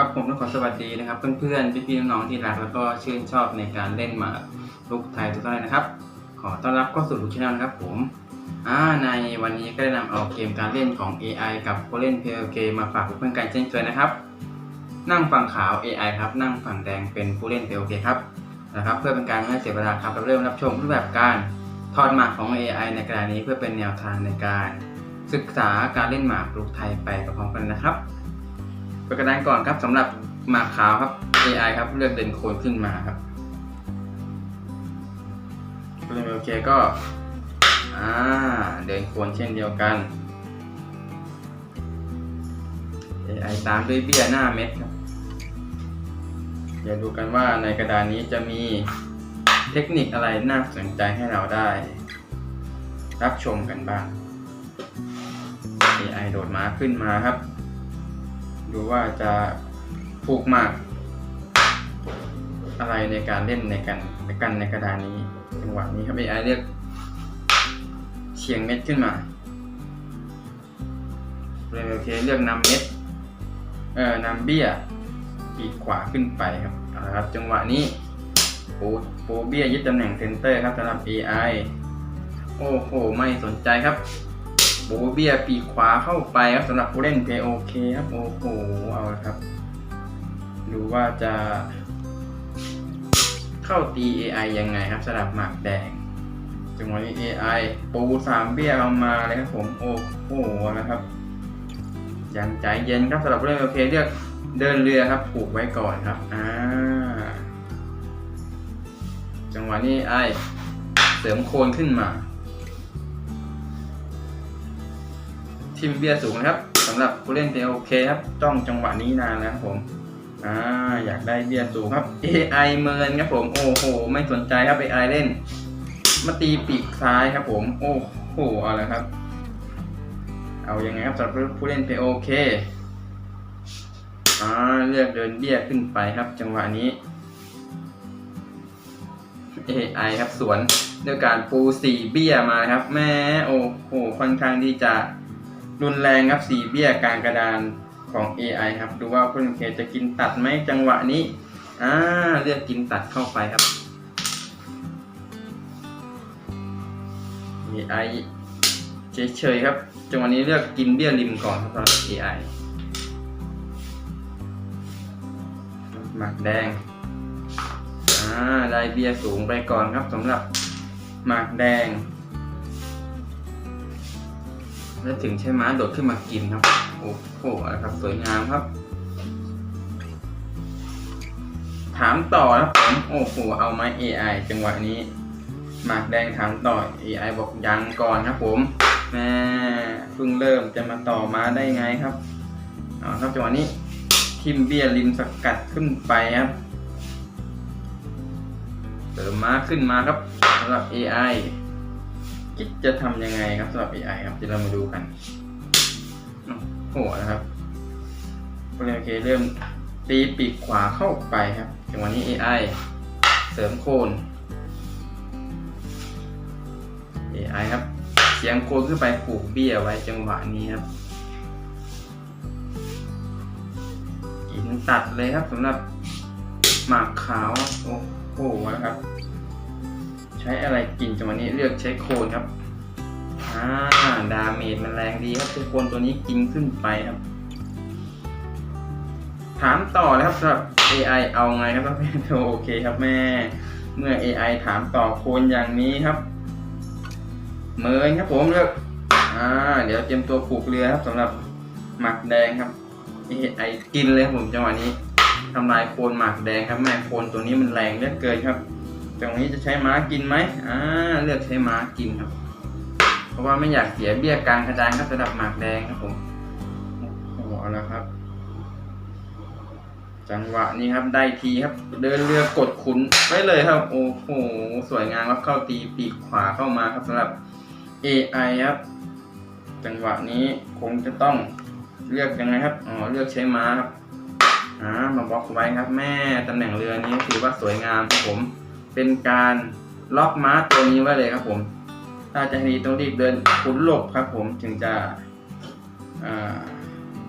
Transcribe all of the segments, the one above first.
ครับผมต้องขอสวัสดีนะครับ เพื่อนๆพี่ๆน้องๆที่รักแล้วก็ชื่นชอบในการเล่นหมากรุกไทยทุกท่านนะครับ ขอต้อนรับเข้าสู่ลูกชแนลนะครับผมอ่าในวันนี้ก็ได้นำเอาเกมการเล่นของ AI กับผู้เล่น PLK มมาฝากเพื่อนๆกันเช่นเคยนะครับ นั่งฝั่งขาว AI ครับ นั่งฝั่งแดงเป็นผู้เล่น PLK ครับนะครับ เพื่อเป็นการไม่ให้เสียเวลาครับเราเริ่มรับชมรูปแบบการถอดหมากของ AI ในกระดาษนี้เพื่อเป็นแนวทางในการ ศึกษาการเล่นหมากรุกไทยไปพร้อมกันนะครับ เปิดกระดานก่อนครับสำหรับมาขาวครับ AI ครับเลือกเดินโคนขึ้นมาครับเล่นโอเคก็อ่าเดินโคนเช่นเดียวกัน AI ตามด้วยเบี้ยหน้าเม็ดครับเดี๋ยวดูกันว่าในกระดานนี้จะมีเทคนิคอะไรน่าสนใจให้เราได้ รับชมกันบ้าง AI โดดม้าขึ้นมาครับ ดูว่าจะผูกมาก อะไรในการเล่นในกันในกันในกระดานนี้จังหวะนี้ครับ AI เรียกเฉียงเม็ดขึ้นมาเลยโอเคเลือกนำเม็ดเอ่อนำเบี้ยปีกขวาขึ้นไปครับเอาละครับ จังหวะนี้ปูปูเบี้ยยึดตำแหน่งเซนเตอร์ครับสำหรับ AI โอ้โห ไม่สนใจครับ โบเบียปีขวาเข้าไปครับสำหรับผู้เล่น POK คครับโอ้โหเอาละครับ ดูว่าจะเข้าตี AI ยังไงครับสำหรับหมากแดงจังหวะนี้ AI ปูสามเบี้ยเอามาเลยครับผมโอ้โหนะครับยังใจเย็นครับสำหรับผู้เล่น POK เลือกเดินเรือครับผูกไว้ก่อนครับอ่าจังหวะนี้ AI เสริมโคนขึ้นมา ทิมเบียร์สูงนะครับสำหรับผู้เล่น POK คครับจ้องจังหวะนี้นานแล้วครับผมอ่าอยากได้เบียร์สูงครับ AI เมินครับผมโอ้โห ไม่สนใจครับ AI เล่น มาตีปีกซ้ายครับผมโอ้โหเอาละครับ เอายังไงครับสำหรับผู้เล่น POK อ่าเลือกเดินเบี้ยขึ้นไปครับ จังหวะนี้ AI ครับสวนด้วยการปูสี่เบี้ยมาครับ แม่โอ้โหค่อนข้างที่จะ รุนแรงครับสีเบี้ยกลางกระดานของ AI ครับ ดูว่าคุณเคจะกินตัดไหมจังหวะนี้อ่าเลือกกินตัดเข้าไปครับ AI เฉยๆครับ จังหวะนี้เลือกกินเบี้ยริมก่อนครับสำหรับ AI หมักแดงอ่าได้เบี้ยสูงไปก่อนครับสำหรับหมากแดง แล้วถึงใช้ม้าโดดขึ้นมากินครับ โอ้โหนะครับ สวยงามครับ ถามต่อครับผมโอ้โหเอาไหม AI จังหวะนี้หมากแดงถามต่อ AI บอกยังก่อนครับผมแม่เพิ่งเริ่มจะมาต่อม้าได้ไงครับเอาครับจังหวะนี้ทิมเบียร์ริมสกัดขึ้นไปครับเสริมม้าขึ้นมาครับสำหรับ AI คิดจะทำยังไงครับสำหรับ AI ครับเดี๋ยวเรามาดูกันโอ้โหนะครับโอเคเริ่มตีปีกขวาเข้าไปครับจังหวะนี้ AI เสริมโคน AI ครับ เสียงโคนขึ้นไปผูกเบี้ยไว้จังหวะนี้ครับกินตัดเลยครับสำหรับหมากขาว โอ้โหนะครับ ใช้อะไรกินจังหวะนี้เลือกใช้โคนครับอ่าดาเมจมันแรงดีครับทุกคนตัวนี้กินขึ้นไปครับ ถามต่อนะครับสำหรับ AI เอาไงครับท่านผู้ชมโอเคครับแม่ เมื่อ AI ถามต่อโคนอย่างนี้ครับเมินครับผมเลือกอ่าเดี๋ยวเตรียมตัวผูกเรือครับสำหรับหมักแดงครับ AI กินเลยครับผมจังหวะนี้ทำลายโคนหมักแดงครับแม่โคนตัวนี้มันแรงเหลือเกินครับ ตรงนี้จะใช้ม้ากินไหมอ่าเลือกใช้ม้ากินครับ เพราะว่าไม่อยากเสียเบี้ยกลางกระดานครับระดับหมากแดงครับผมโอ้โหเอาละครับ จังหวะนี้ครับได้ทีครับ เดินเรือกดขุนไว้เลยครับ โอ้โหสวยงามครับเข้าตีปีกขวาเข้ามาครับสำหรับ AI ครับ จังหวะนี้คงจะต้องเลือกยังไงครับอ๋อเลือกใช้ม้าครับอ่ามาบล็อกไว้ครับ แม่ตำแหน่งเรือนี้ถือว่าสวยงามครับผม เป็นการล็อกม้าตัวนี้ไว้เลยครับผม ถ้าจะดีต้องรีบเดินขุนหลบครับผมถึงจะ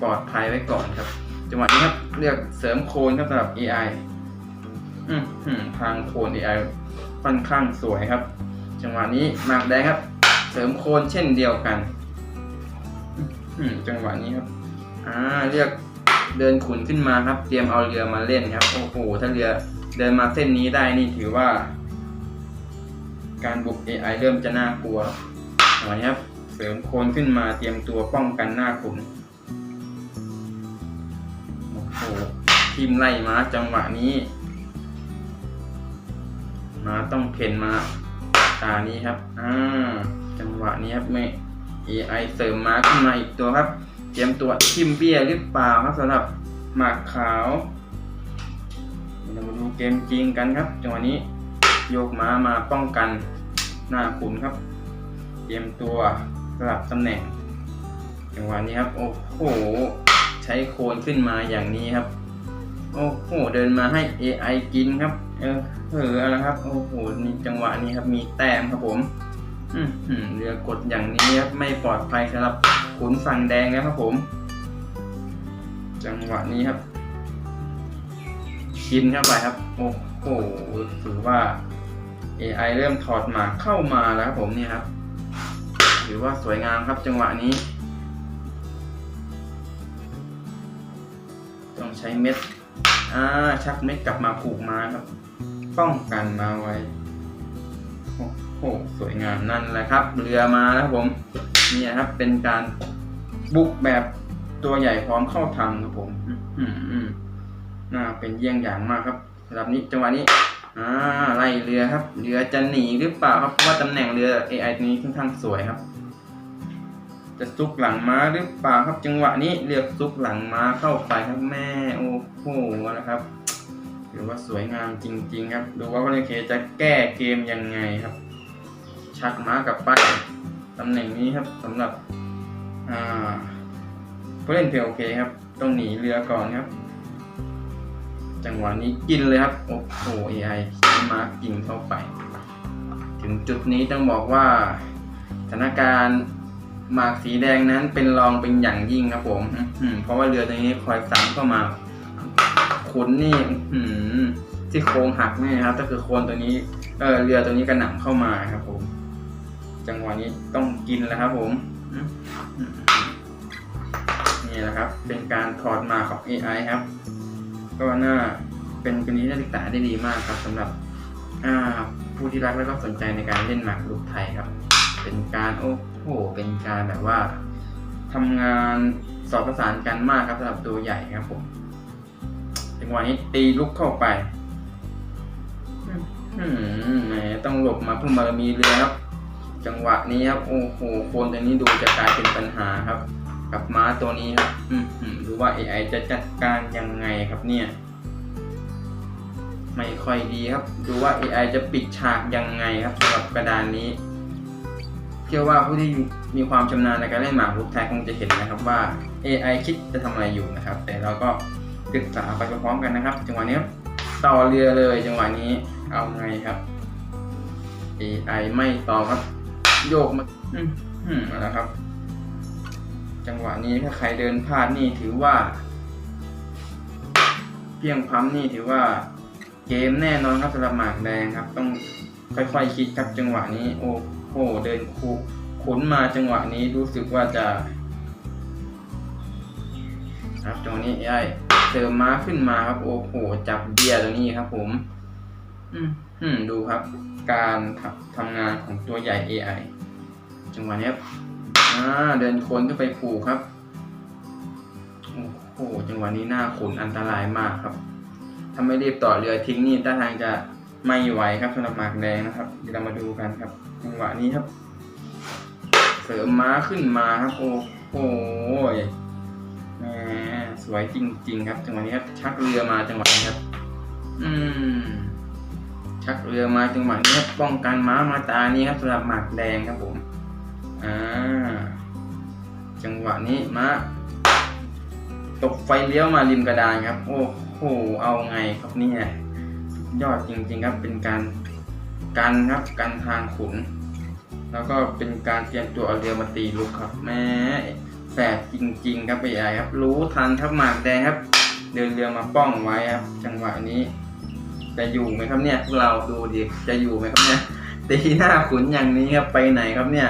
ปลอดภัยไว้ก่อนครับ จังหวะนี้ครับเลือกเสริมโคนครับสำหรับ AI อืมอืมทางโคน AI ค่อนข้างสวยครับ จังหวะนี้หมากแดงครับ เสริมโคนเช่นเดียวกันอืมจังหวะนี้ครับอ่าเลือกเดินขุนขึ้นมาครับ เตรียมเอาเรือมาเล่นครับ โอ้โหถ้าเรือ เดินมาเส้นนี้ได้นี่ถือว่า การบุก AI เริ่มจะน่ากลัวหวะนี้ครับ เสริมโคนขึ้นมาเตรียมตัวป้องกันหน้าขุนโอ้โหทีมไล่มาจังหวะนี้ มาต้องเพ่นมาตานี้ครับ อ่า จังหวะนี้ครับไม่ AI เสริมมาขึ้นมาอีกตัวครับ เตรียมตัวทิมเบียหรือเปล่าครับสำหรับหมากขาว เรามาดูเกมจริงกันครับ จังหวะนี้โยกม้ามาป้องกันหน้าขุนครับ เตรียมตัวสลับตำแหน่ง จังหวะนี้ครับ โอ้โห ใช้โคนขึ้นมาอย่างนี้ครับ โอ้โห เดินมาให้ AI กินครับ เออเอออะไรครับ โอ้โหนี่จังหวะนี้ครับ มีแต้มครับผม อืมหืมเรือกดอย่างนี้ครับ ไม่ปลอดภัยสำหรับขุนฝั่งแดงแล้วครับผม จังหวะนี้ครับ กินเข้าไปครับ โอ้โหถือว่า AI เริ่มถอดหมากเข้ามาแล้วครับผมนี่ครับถือว่าสวยงามครับจังหวะนี้ ต้องใช้เม็ดอ่าชักเม็ดกลับมาผูกมาครับ ป้องกันมาไว้โอ้โหสวยงามนั่นแหละครับ เรือมาแล้วผมนี่ครับเป็นการบุกแบบตัวใหญ่พร้อมเข้าทำครับผม อืมอืม น่าเป็นเยี่ยงอย่างมากครับสำหรับนี้จังหวะนี้อ่าไล่เรือครับเรือจะหนีหรือเปล่าครับเพราะว่าตำแหน่งเรือ AI ตัวนี้ค่อนข้างสวยครับ จะซุกหลังม้าหรือเปล่าครับจังหวะนี้เลือซุกหลังม้าเข้าไปครับแม่โอ้โหนะครับถือว่าสวยงามจริง ๆ ครับดูว่าวันเคจะแก้เกมยังไงครับ ชักม้ากลับไปตำแหน่งนี้ครับสำหรับอ่าผู้เล่นเพลโอเคครับต้องหนีเรือก่อนครับ จังหวะนี้กินเลยครับ โอ้โห AI ใช้ม้ากินเข้าไป ถึงจุดนี้ต้องบอกว่าสถานการณ์หมากสีแดงนั้นเป็นรองเป็นอย่างยิ่งครับผมเพราะว่าเรือตัวนี้คอยซ้ำเข้ามาขุนนี่ที่โครงหักนี่นะครับก็คือโคนตัวนี้เออเรือตัวนี้กระหน่ำเข้ามาครับ ผม จังหวะนี้ต้องกินแล้วครับ ผมนี่แหละครับ เป็นการถอดมาของ AI ครับ ก็น่าเป็นกรณีที่น่าศึกษาได้ดีมากครับสำหรับผู้ที่รักและก็สนใจในการเล่นหมากรุกไทยครับ เป็นการโอ้โหเป็นการแบบว่าทำงานสอบประสานกันมากครับสำหรับตัวใหญ่ครับผมจังหวะนี้ตีลุกเข้าไปอืมแหมต้องหลบมาเพิ่งบารมีเรือครับ จังหวะนี้ครับโอ้โหโคนตัวนี้ดูจะกลายเป็นปัญหาครับ กับม้าตัวนี้ครับ อืมดูว่า AI จะจัดการยังไงครับเนี่ย ไม่ค่อยดีครับ ดูว่า AI จะปิดฉากยังไงครับสำหรับกระดานนี้เชื่อว่าผู้ที่มีความชำนาญในการเล่นหมากรุกไทยคงจะเห็นนะครับว่า AI คิดจะทำอะไรอยู่นะครับ แต่เราก็ศึกษาไปพร้อมกันนะครับ จังหวะนี้ต่อเรือเลยจังหวะนี้เอาไงครับ AI ไม่ต่อครับ โยกมาอืมอืมเอาละครับ จังหวะนี้ถ้าใครเดินพลาดนี่ถือว่า เพียงพร้ำนี่ถือว่า เกมแน่นอนครับสำหรับหมากแดงครับ ต้องค่อยๆคิดครับจังหวะนี้ โอ้โหเดินคูขุนมาจังหวะนี้รู้สึกว่าจะ ครับจังหวะนี้ไอ้เติมม้าขึ้นมาครับ โอ้โหจับเบียร์ตัวนี้ครับ ผม อืมดูครับ การทำงานของตัวใหญ่ AI จังหวะนี้ อ่าเดินโคนขึ้นไปผูกครับ โอ้โห จังหวะนี้หน้าขุนอันตรายมากครับถ้าไม่รีบต่อเรือทิ้งนี่ท่าทางจะไม่ไหวครับสำหรับหมากแดงนะครับ เดี๋ยวเรามาดูกันครับ จังหวะนี้ครับ เสริมม้าขึ้นมาครับ โอ้โหแหมสวยจริง ๆ ครับ จังหวะนี้ครับชักเรือมาจังหวะนี้ครับ อืม ชักเรือมาจังหวะนี้ครับป้องกันม้ามาตานี้ครับสำหรับหมากแดงครับผม อ่า จังหวะนี้มาตกไฟเลี้ยวมาริมกระดานครับ โอ้โห เอาไงครับเนี่ยยอดจริงๆครับ เป็นการกันครับกันทางขุน แล้วก็เป็นการเตรียมตัวเอาเรือมาตีลุกครับ แม่แสบจริง ๆ ครับไปใหญ่ครับ รู้ทันครับหมากแดงครับ เดินเรือมาป้องไว้ครับ จังหวะนี้ จะอยู่ไหมครับเนี่ยพวกเราดูดิจะอยู่ไหมครับเนี่ยตีหน้าขุนอย่างนี้ครับไปไหนครับเนี่ย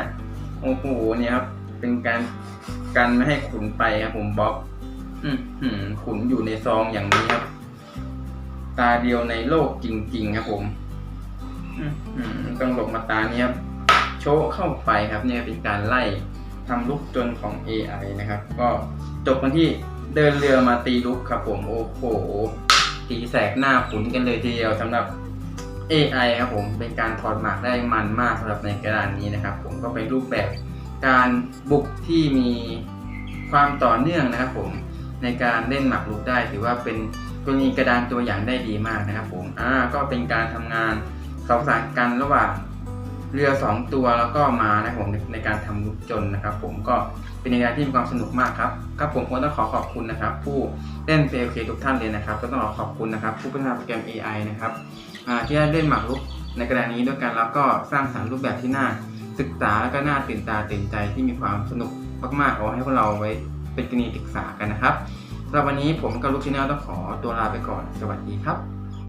โอ้โหเนี่ยครับ เป็นการกันไม่ให้ขุนไปครับผมบล็อกอือหือขุนอยู่ในซองอย่างนี้ครับ ตาเดียวในโลกจริง ๆ ครับผม อื้อหือต้องหลบมาตานี้ครับโชว์เข้าไปครับ เนี่ยเป็นการไล่ทำลุกจนของ AI นะครับ ก็จบกันที่เดินเรือมาตีลุกครับผมโอ้โหตีแสกหน้าขุนกันเลยทีเดียวสำหรับ AI ครับผมเป็นการถอดหมากได้มันมากสำหรับในกระดานนี้นะครับ ผมก็เป็นรูปแบบการบุกที่มีความต่อเนื่องนะครับผมในการเล่นหมากรุกได้ถือว่าเป็นกรณีกระดานตัวอย่างได้ดีมากนะครับผมอ่าก็เป็นการทำงานสองสานกันระหว่างเรือสองตัวแล้วก็มานะครับผมในในการทำลุกจนนะครับ ผมก็ เป็นในการที่มีความสนุกมากครับครับผมก็ต้องขอขอบคุณนะครับ ผู้เล่น PLK ทุกท่านเลยนะครับ ก็ต้องขอขอบคุณนะครับ ผู้พัฒนาโปรแกรม AI นะครับที่ได้เล่นหมากรุกในกระดานนี้ด้วยกันแล้วก็สร้างสรรค์รูปแบบที่น่าศึกษาแล้วก็น่าตื่นตาตื่นใจที่มีความสนุกมากๆเอาให้พวกเราไว้เป็นกรณีศึกษากันนะครับสำหรับวันนี้ผมกับลูกชแนลต้องขอตัวลาไปก่อน สวัสดีครับ